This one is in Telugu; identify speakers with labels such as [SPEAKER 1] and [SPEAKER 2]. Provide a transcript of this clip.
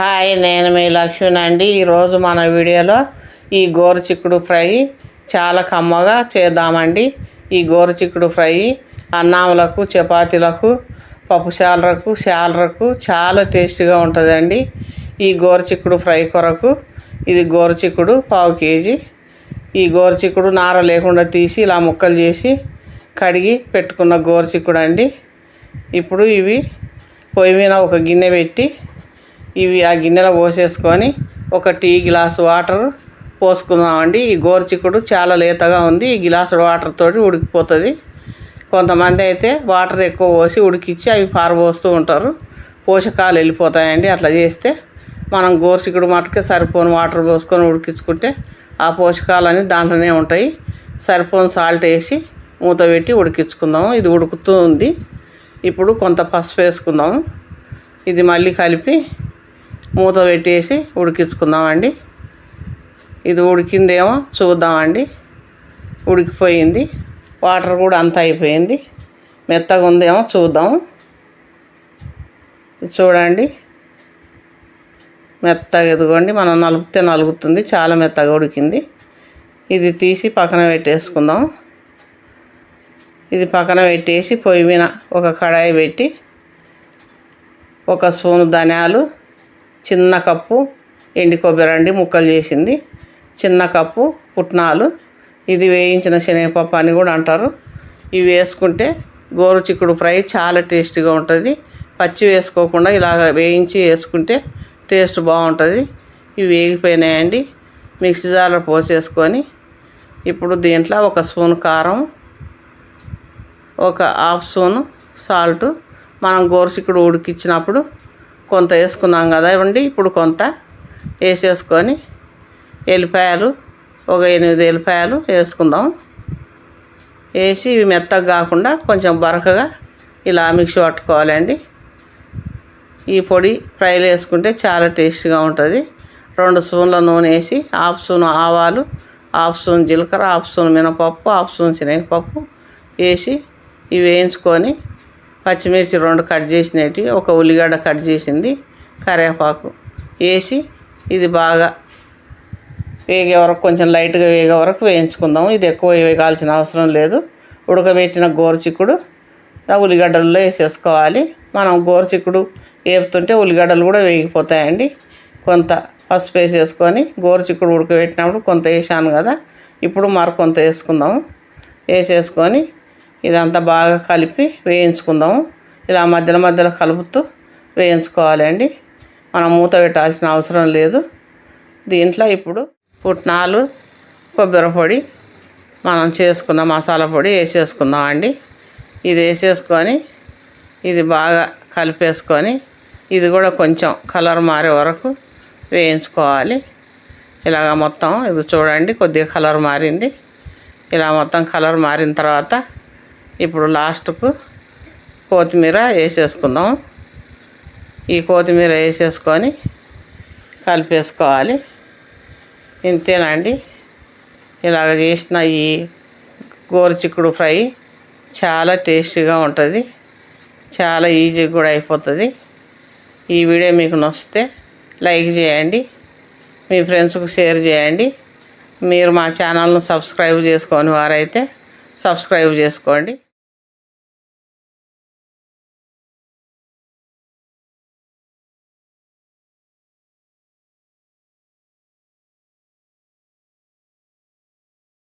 [SPEAKER 1] హాయ్ నేను మీ లక్ష్మణ్ అండి. ఈరోజు మన వీడియోలో ఈ గోరుచిక్కుడు ఫ్రై చాలా కమ్మగా చేద్దామండి. ఈ గోరుచిక్కుడు ఫ్రై అన్నాములకు చపాతీలకు పప్పు శాలరకు శాలరకు చాలా టేస్టీగా ఉంటుందండి. ఈ గోరుచిక్కుడు ఫ్రై కొరకు ఇది గోరుచిక్కుడు పావు కేజీ. ఈ గోరుచిక్కుడు నార లేకుండా తీసి ఇలా ముక్కలు చేసి కడిగి పెట్టుకున్న గోరుచిక్కుడు అండి ఇప్పుడు ఇవి పొయ్యి మీద ఒక గిన్నె పెట్టి ఇవి ఆ గిన్నెలో పోసేసుకొని ఒక టీ గ్లాస్ వాటర్ పోసుకుందామండి. ఈ గోరుచిక్కుడు చాలా లేతగా ఉంది. ఈ గ్లాసు వాటర్ తోటి ఉడికిపోతుంది. కొంతమంది అయితే వాటర్ ఎక్కువ పోసి ఉడికిచ్చి అవి పారబోస్తూ ఉంటారు. పోషకాలు వెళ్ళిపోతాయండి. అట్లా చేస్తే మనం గోరుచిక్కుడు మటుకే సరిపోని వాటర్ పోసుకొని ఉడికించుకుంటే ఆ పోషకాలన్నీ దాంట్లోనే ఉంటాయి. సరిపోని సాల్ట్ వేసి మూత పెట్టి ఉడికించుకుందాము. ఇది ఉడుకుతూ ఉంది ఇప్పుడు కొంత పసుపు వేసుకుందాము. ఇది మళ్ళీ కలిపి మూత పెట్టేసి ఉడికించుకుందామండి. ఇది ఉడికిందేమో చూద్దామండి. ఉడికిపోయింది. వాటర్ కూడా అంత అయిపోయింది. మెత్తగా ఉందేమో చూద్దాము. చూడండి. మెత్తగా ఎదుగోండి మనం నలుపుతే నలుగుతుంది. చాలా మెత్తగా ఉడికింది. ఇది తీసి పక్కన పెట్టేసుకుందాం ఇది పక్కన పెట్టేసి పొయ్యి మీద ఒక కడాయి పెట్టి ఒక స్పూన్ ధనియాలు చిన్న కప్పు ఎండి కొబ్బరి అండి ముక్కలు చేసింది. చిన్న కప్పు పుట్నాలు. ఇది వేయించిన శనగపప్పు అని కూడా అంటారు. ఇవి వేసుకుంటే గోరు చిక్కుడు ఫ్రై చాలా టేస్టీగా ఉంటుంది. పచ్చి వేసుకోకుండా ఇలాగ వేయించి వేసుకుంటే టేస్ట్ బాగుంటుంది. ఇవి వేగిపోయినాయండి. మిక్సీ జార్లో పోసేసుకొని ఇప్పుడు దీంట్లో ఒక స్పూన్ కారం ఒక హాఫ్ స్పూను సాల్ట్. మనం గోరుచిక్కుడు ఉడికిచ్చినప్పుడు కొంత వేసుకున్నాం కదా ఇవ్వండి. ఇప్పుడు కొంత వేసేసుకొని ఎల్లిపాయలు ఒక ఎనిమిది ఎల్లిపాయలు వేసుకుందాం. వేసి ఇవి మెత్తగా కాకుండా కొంచెం బరకగా ఇలా మిక్సీ పట్టుకోవాలండి. ఈ పొడి ఫ్రైలు వేసుకుంటే చాలా టేస్ట్గా ఉంటుంది. రెండు స్పూన్ల నూనె వేసి హాఫ్ స్పూన్ ఆవాలు హాఫ్ స్పూన్ జీలకర్ర హాఫ్ స్పూన్ మినపప్పు హాఫ్ స్పూన్ శనగపప్పు వేసి ఇవి వేయించుకొని పచ్చిమిర్చి రెండు కట్ చేసినవి ఒక ఉల్లిగడ్డ కట్ చేసింది కరివేపాకు వేసి ఇది బాగా వేగే వరకు కొంచెం లైట్గా వేగే వరకు వేయించుకుందాము. ఇది ఎక్కువ వేగాల్సిన అవసరం లేదు. ఉడకబెట్టిన గోరుచిక్కుడు ఉల్లిగడ్డల్లో వేసేసుకోవాలి. మనం గోరుచిక్కుడు వేపుతుంటే ఉల్లిగడ్డలు కూడా వేగిపోతాయండి. కొంత పసుపు వేసేసుకొని గోరుచిక్కుడు ఉడకబెట్టినప్పుడు కొంత వేసాను కదా ఇప్పుడు మరికొంత వేసుకుందాము. వేసేసుకొని ఇదంతా బాగా కలిపి వేయించుకుందాము. ఇలా మధ్యలో మధ్యలో కలుపుతూ వేయించుకోవాలండి మనం మూత పెట్టాల్సిన అవసరం లేదు. దీంట్లో ఇప్పుడు పుట్నాలు కొబ్బరి పొడి మనం చేసుకున్న మసాలా పొడి వేసేసుకుందాం అండి. ఇది వేసేసుకొని ఇది బాగా కలిపేసుకొని ఇది కూడా కొంచెం కలర్ మారే వరకు వేయించుకోవాలి. ఇలాగ మొత్తం ఇది చూడండి కొద్దిగా కలర్ మారింది. ఇలా మొత్తం కలర్ మారిన తర్వాత ఇప్పుడు లాస్ట్కు కొత్తిమీర వేసేసుకుందాం. ఈ కొత్తిమీర వేసేసుకొని కలిపేసుకోవాలి. ఇంతేనండి. ఇలాగ చేసిన ఈ గోరుచిక్కుడు ఫ్రై చాలా టేస్టీగా ఉంటుంది. చాలా ఈజీగా కూడా అయిపోతుంది. ఈ వీడియో మీకు నచ్చితే లైక్ చేయండి. మీ ఫ్రెండ్స్కు షేర్ చేయండి. మీరు మా ఛానల్ను సబ్స్క్రైబ్ చేసుకొని వారైతే సబ్స్క్రైబ్ చేసుకోండి.